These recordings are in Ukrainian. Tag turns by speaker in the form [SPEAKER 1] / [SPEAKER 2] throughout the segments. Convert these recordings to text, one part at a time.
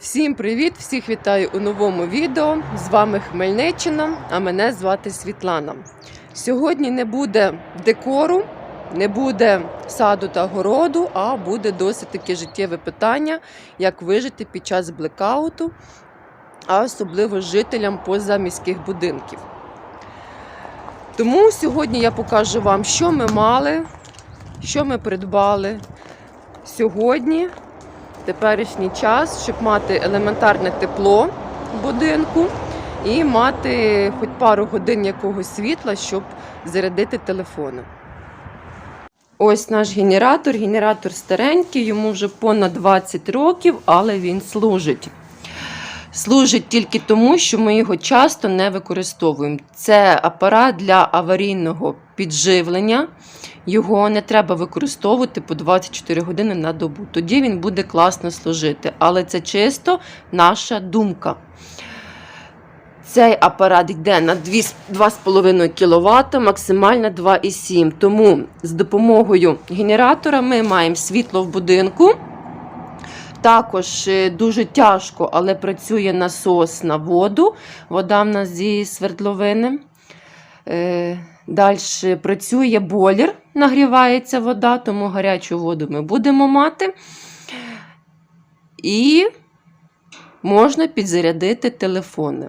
[SPEAKER 1] Всім привіт! Всіх вітаю у новому відео. З вами Хмельниччина, а мене звати Світлана. Сьогодні не буде декору, не буде саду та городу, а буде досить таке життєве питання, як вижити під час блекауту, а особливо жителям позаміських будинків. Тому сьогодні я покажу вам, що ми мали, що ми придбали сьогодні теперішній час, щоб мати елементарне тепло в будинку і мати хоч пару годин якогось світла, щоб зарядити телефони. Ось наш генератор. Генератор старенький, йому вже понад 20 років, але він служить. Служить тільки тому, що ми його часто не використовуємо. Це апарат для аварійного підживлення. Його не треба використовувати по 24 години на добу. Тоді він буде класно служити. Але це чисто наша думка. Цей апарат йде на 2,5 кВт, максимально 2,7. Тому з допомогою генератора ми маємо світло в будинку. Також е, дуже тяжко, але працює насос на воду. Вода в нас зі свердловини. Далі працює бойлер, нагрівається вода, тому гарячу воду ми будемо мати. І можна підзарядити телефони.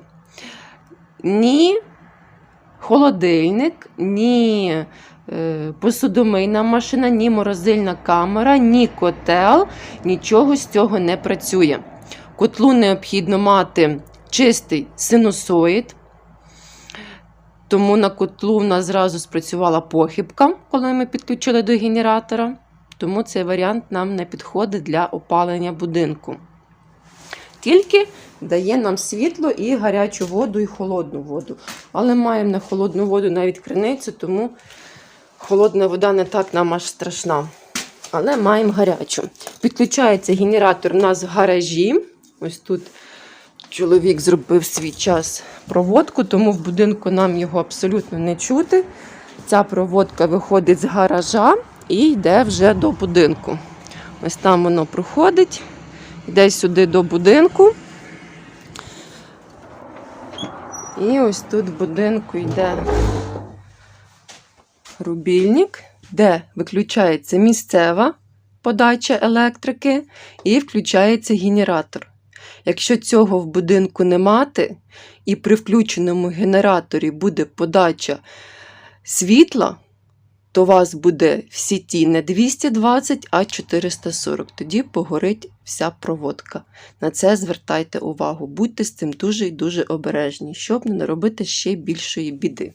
[SPEAKER 1] Ні холодильник, ні е, посудомийна машина, ні морозильна камера, ні котел, нічого з цього не працює. Котлу необхідно мати чистий синусоїд. Тому на котлу в нас зразу спрацювала похибка, коли ми підключили до генератора. Тому цей варіант нам не підходить для опалення будинку. Тільки дає нам світло і гарячу воду, і холодну воду. Але маємо на холодну воду навіть криницю, тому холодна вода не так нам аж страшна. Але маємо гарячу. Підключається генератор у нас в гаражі. Ось тут чоловік зробив свій час проводку, тому в будинку нам його абсолютно не чути. Ця проводка виходить з гаража і йде вже до будинку. Ось там воно проходить, йде сюди до будинку. І ось тут в будинку йде рубільник, де виключається місцева подача електрики і включається генератор. Якщо цього в будинку не мати, і при включеному генераторі буде подача світла, то у вас буде в сіті не 220, а 440. Тоді погорить вся проводка. На це звертайте увагу. Будьте з цим дуже і дуже обережні, щоб не наробити ще більшої біди.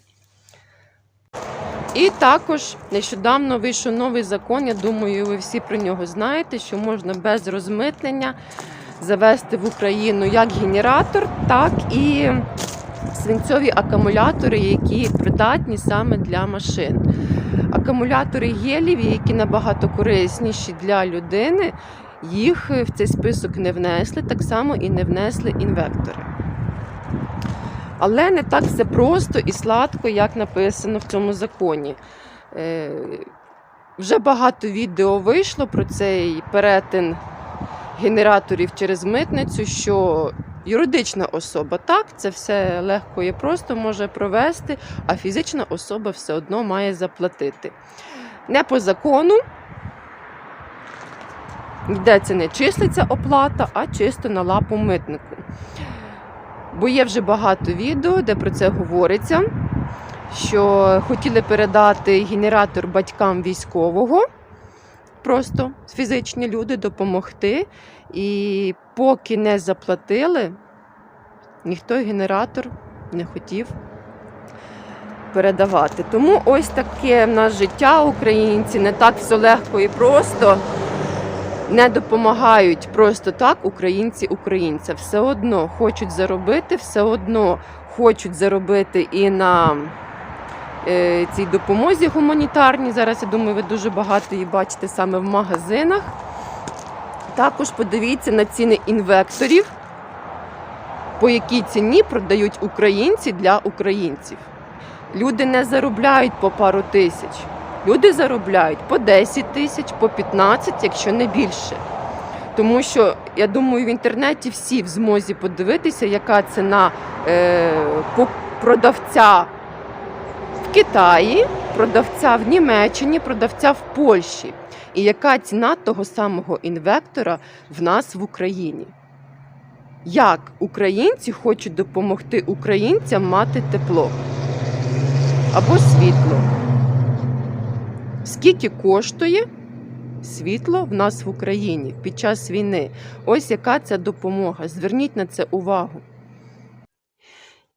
[SPEAKER 1] І також нещодавно вийшов новий закон. Я думаю, ви всі про нього знаєте, що можна без розмитнення завести в Україну як генератор, так і свинцьові акумулятори, які придатні саме для машин. Акумулятори геліві, які набагато корисніші для людини, їх в цей список не внесли, так само і не внесли інвектори. Але не так все просто і сладко, як написано в цьому законі. Е, Вже багато відео вийшло про цей перетин генераторів через митницю, що юридична особа так, це все легко і просто може провести, а фізична особа все одно має заплатити. Не по закону. Ніде це не числиться оплата, а чисто на лапу митнику. Бо є вже багато відео, де про це говориться, що хотіли передати генератор батькам військового, просто фізичні люди допомогти. І поки не заплатили, ніхто генератор не хотів передавати. Тому ось таке в нас життя українці, не так все легко і просто. Не допомагають просто так українці українцям. Все одно хочуть заробити, все одно хочуть заробити і на цій допомозі гуманітарній. Зараз я думаю, ви дуже багато її бачите саме в магазинах. Також подивіться на ціни інвекторів, по якій ціні продають українці для українців. Люди не заробляють по пару тисяч. Люди заробляють по 10 тисяч, по 15, якщо не більше. Тому що я думаю, в інтернеті всі в змозі подивитися, яка ціна е, продавця в Китаї, продавця в Німеччині, продавця в Польщі. І яка ціна того самого інвектора в нас в Україні? Як українці хочуть допомогти українцям мати тепло або світло? Скільки коштує світло в нас в Україні під час війни? Ось яка це допомога. Зверніть на це увагу.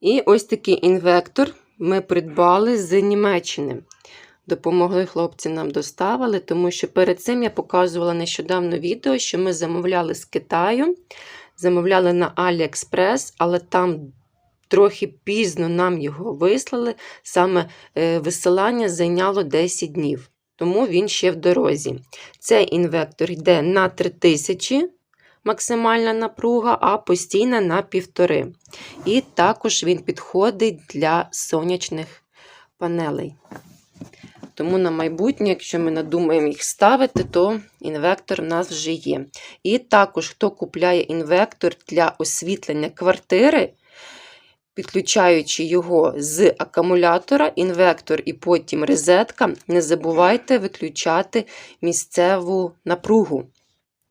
[SPEAKER 1] І ось такий інвектор ми придбали з Німеччини. Допомогли хлопці нам доставили, тому що перед цим я показувала нещодавно відео, що ми замовляли з Китаю, замовляли на AliExpress, але там трохи пізно нам його вислали. Саме е, висилання зайняло 10 днів, тому він ще в дорозі. Цей інвектор йде на 3000 максимальна напруга, а постійна на 1,5. І також він підходить для сонячних панелей. Тому на майбутнє, якщо ми надумаємо їх ставити, то інвектор в нас вже є. І також, хто купляє інвектор для освітлення квартири, підключаючи його з акумулятора, інвектор і потім розетка, не забувайте виключати місцеву напругу.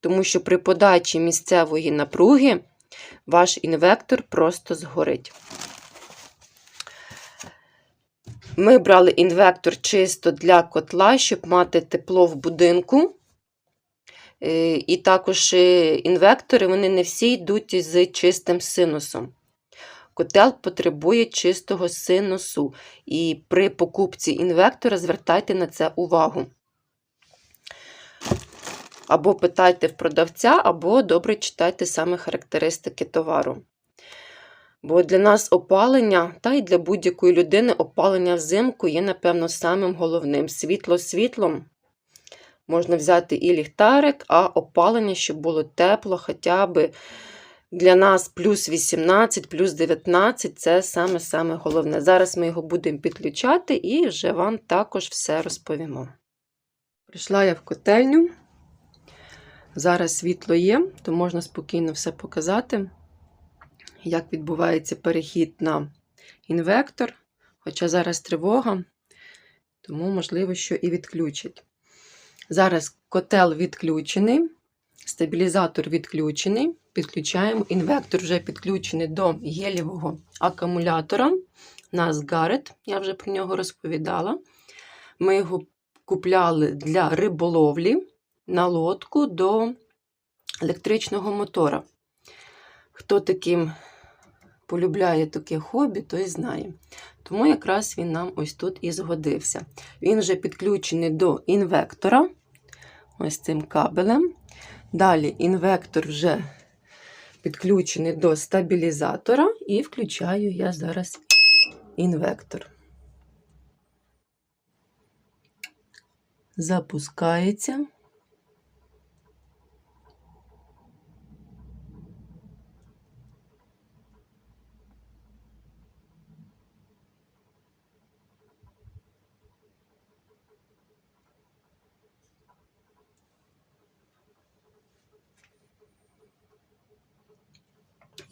[SPEAKER 1] Тому що при подачі місцевої напруги ваш інвектор просто згорить. Ми брали інвектор чисто для котла, щоб мати тепло в будинку. Е, І також е, інвектори вони не всі йдуть з чистим синусом. Котел потребує чистого синусу. І при покупці інвектора звертайте на це увагу. Або питайте в продавця, або добре читайте саме характеристики товару. Бо для нас опалення, та й для будь-якої людини опалення взимку є, напевно, самим головним. Світло світлом можна взяти і ліхтарик, а опалення, щоб було тепло, хоча б для нас плюс 18, плюс 19 це саме-саме головне. Зараз ми його будемо підключати і вже вам також все розповімо. Прийшла я в котельню. Зараз світло є, то можна спокійно все показати як відбувається перехід на інвектор. Хоча зараз тривога, тому, можливо, що і відключать. Зараз котел відключений, стабілізатор відключений. Підключаємо. Інвектор вже підключений до гелівого акумулятора. Нас Гарет, я вже про нього розповідала. Ми його купляли для риболовлі на лодку до електричного мотора. Хто таким полюбляє таке хобі, той знає. Тому якраз він нам ось тут і згодився. Він вже підключений до інвектора, ось цим кабелем. Далі інвектор вже підключений до стабілізатора, і включаю я зараз інвектор. Запускається.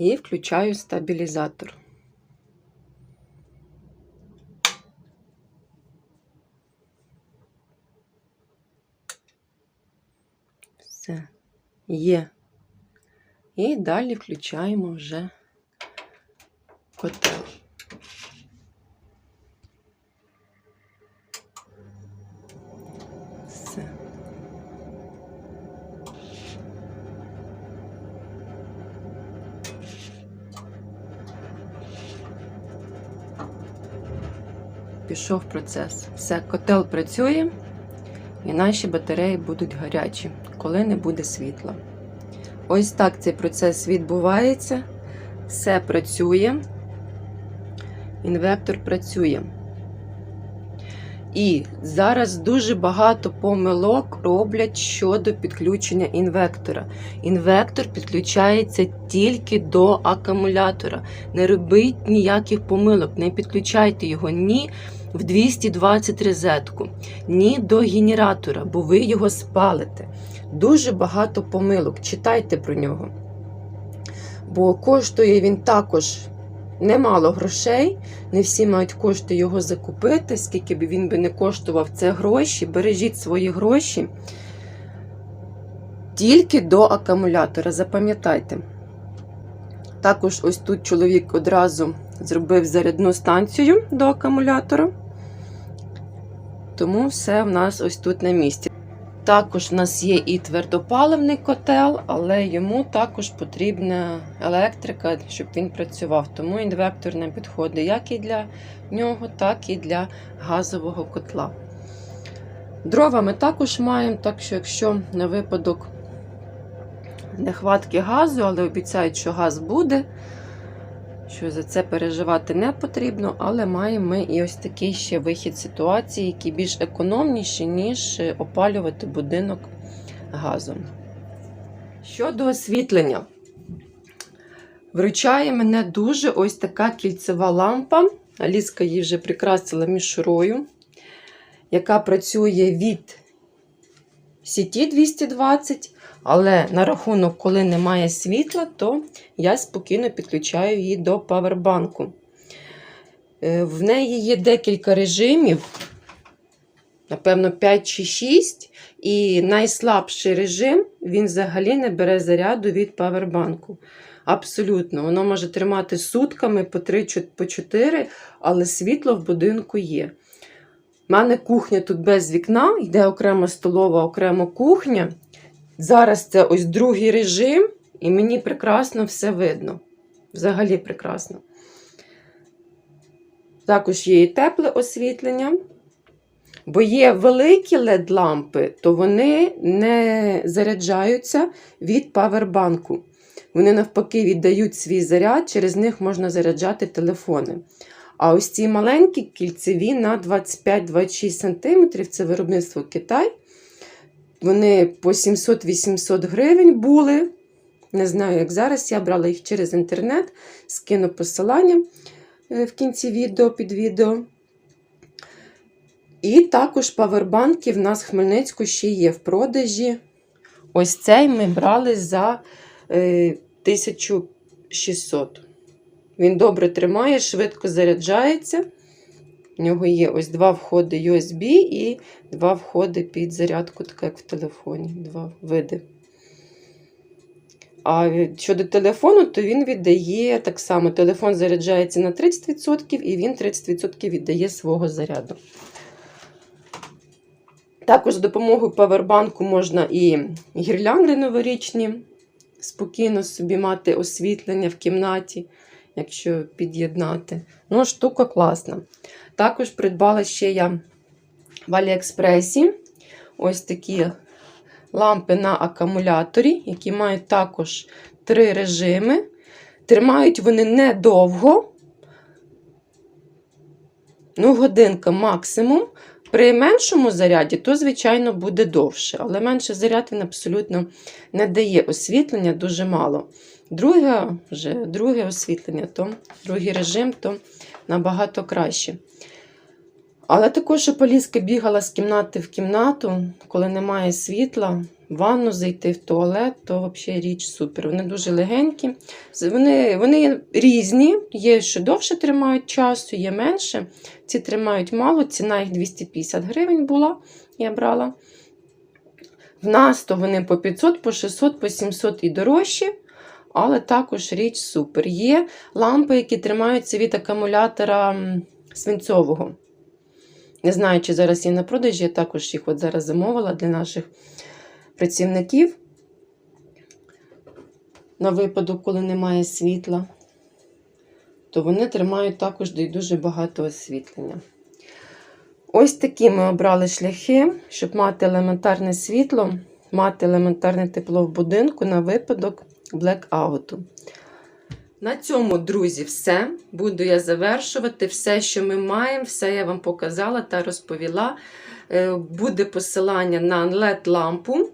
[SPEAKER 1] І включаю стабілізатор. Все є. І далі включаємо вже котел. Все. Пішов процес. Все, котел працює, і наші батареї будуть гарячі, коли не буде світла. Ось так цей процес відбувається. Все працює. Інвектор працює. І зараз дуже багато помилок роблять щодо підключення інвектора. Інвектор підключається тільки до акумулятора. Не робіть ніяких помилок, не підключайте його ні в 220 розетку, ні до генератора, бо ви його спалите. дуже багато помилок. Читайте про нього. Бо коштує він також немало грошей. Не всі мають кошти його закупити, скільки б він би не коштував це гроші. Бережіть свої гроші тільки до акумулятора, запам'ятайте. Також ось тут чоловік одразу зробив зарядну станцію до акумулятора. Тому все в нас ось тут на місці. Також в нас є і твердопаливний котел, але йому також потрібна електрика, щоб він працював. Тому інвектор не підходить як і для нього, так і для газового котла. Дрова ми також маємо, так що якщо на випадок нехватки газу, але обіцяють, що газ буде, що за це переживати не потрібно, але маємо ми і ось такий ще вихід ситуації, який більш економніший, ніж опалювати будинок газом. Щодо освітлення, вручає мене дуже ось така кільцева лампа. Аліска її вже прикрасила мішурою, яка працює від сіті 220, але на рахунок, коли немає світла, то я спокійно підключаю її до павербанку. Е, В неї є декілька режимів, напевно, 5 чи 6. І найслабший режим він взагалі не бере заряду від павербанку. Абсолютно, воно може тримати сутками по 3 по 4, але світло в будинку є. У мене кухня тут без вікна, йде окрема столова, окрема кухня. Зараз це ось другий режим, і мені прекрасно все видно. Взагалі прекрасно. Також є і тепле освітлення. Бо є великі LED-лампи, то вони не заряджаються від павербанку. Вони, навпаки, віддають свій заряд, через них можна заряджати телефони. А ось ці маленькі кільцеві на 25-26 см це виробництво Китай. Вони по 700-800 гривень були. Не знаю, як зараз. Я брала їх через інтернет, скину посилання е, в кінці відео під відео. І також павербанки в нас в Хмельницьку ще є в продажі. Ось цей ми брали за е, 1600. Він добре тримає, швидко заряджається. В нього є ось два входи USB і два входи під зарядку, так як в телефоні. Два види. А щодо телефону, то він віддає так само: телефон заряджається на 30% і він 30% віддає свого заряду. Також з допомогою павербанку можна і гірлянди новорічні, спокійно собі мати освітлення в кімнаті, якщо під'єднати. Ну, штука класна. Також придбала ще я в Аліекспресі ось такі лампи на акумуляторі, які мають також три режими. Тримають вони недовго, ну, годинка максимум. При меншому заряді, то, звичайно, буде довше, але менший заряд він абсолютно не дає освітлення дуже мало. Друге вже, друге освітлення, то другий режим, то набагато краще. Але також, щоб Поліска бігала з кімнати в кімнату, коли немає світла, в ванну зайти в туалет, то взагалі річ супер. Вони дуже легенькі. Вони вони різні, є, що довше тримають часу, є менше. Ці тримають мало, ціна їх 250 гривень була, я брала. В нас то вони по 500, по 600, по 700 і дорожчі. Але також річ супер. Є лампи, які тримаються від акумулятора свинцового. Не знаю, чи зараз є на продажі, я також їх от зараз замовила для наших працівників. На випадок, коли немає світла, то вони тримають також дуже багато освітлення. Ось такі ми обрали шляхи, щоб мати елементарне світло, мати елементарне тепло в будинку на випадок блекауту. На цьому, друзі, все. Буду я завершувати. Все, що ми маємо, все я вам показала та розповіла. Е, Буде посилання на LED-лампу.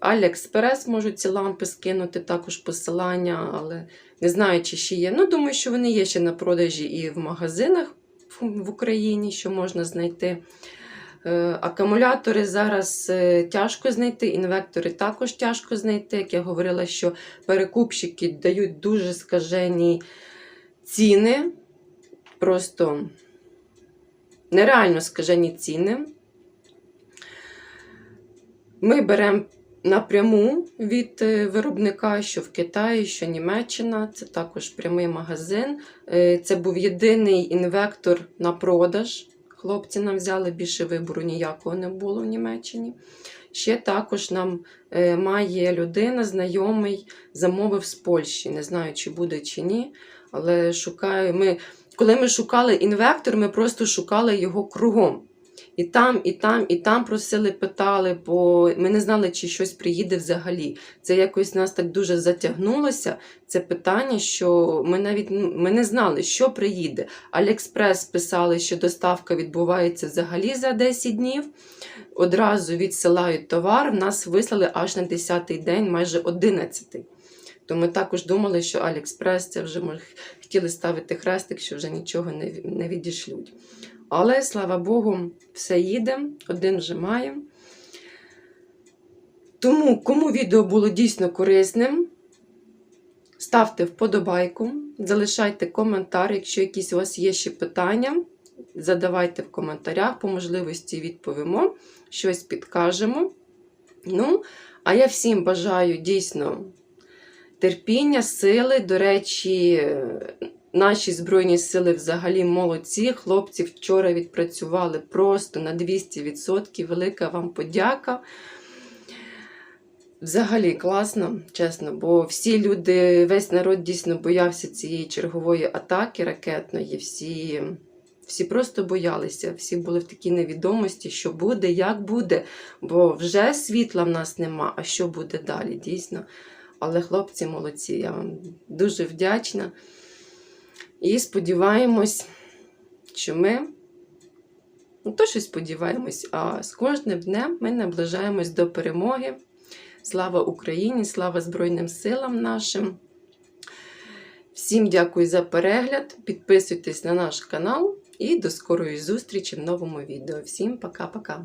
[SPEAKER 1] Аліекспрес можу ці лампи скинути, також посилання, але не знаю, чи ще є. Ну, думаю, що вони є ще на продажі і в магазинах в Україні, що можна знайти. Е, Акумулятори зараз е, тяжко знайти, інвектори також тяжко знайти. Як я говорила, що перекупщики дають дуже скажені ціни, просто нереально скажені ціни. Ми беремо напряму від е, виробника, що в Китаї, що Німеччина. Це також прямий магазин. Це був єдиний інвектор на продаж. Хлопці нам взяли більше вибору ніякого не було в Німеччині. Ще також нам е, має людина, знайомий, замовив з Польщі. Не знаю, чи буде чи ні. Але шукаю. Ми, коли ми шукали інвектор, ми просто шукали його кругом. І там, і там, і там просили, питали, бо ми не знали, чи щось приїде взагалі. Це якось нас так дуже затягнулося. Це питання, що ми навіть ну, ми не знали, що приїде. Аліекспрес писали, що доставка відбувається взагалі за 10 днів. Одразу відсилають товар. Нас вислали аж на 10-й день, майже 11-й. То ми також думали, що Аліекспрес це вже може, хотіли ставити хрестик, що вже нічого не, не відішлють. Але, слава Богу, все їде, один вже маємо. Тому, кому відео було дійсно корисним, ставте вподобайку, залишайте коментар, якщо якісь у вас є ще питання, задавайте в коментарях, по можливості відповімо, щось підкажемо. Ну, а я всім бажаю дійсно терпіння, сили. До речі, Наші Збройні сили взагалі молодці. Хлопці вчора відпрацювали просто на 200%. Велика вам подяка. Взагалі класно, чесно, бо всі люди, весь народ дійсно боявся цієї чергової атаки ракетної. Всі, всі просто боялися, всі були в такій невідомості, що буде, як буде. Бо вже світла в нас нема, а що буде далі, дійсно. Але хлопці молодці, я вам дуже вдячна. І сподіваємось, що ми, ну то що сподіваємось, а з кожним днем ми наближаємось до перемоги. Слава Україні, слава Збройним силам нашим. Всім дякую за перегляд. Підписуйтесь на наш канал і до скорої зустрічі в новому відео. Всім пока-пока!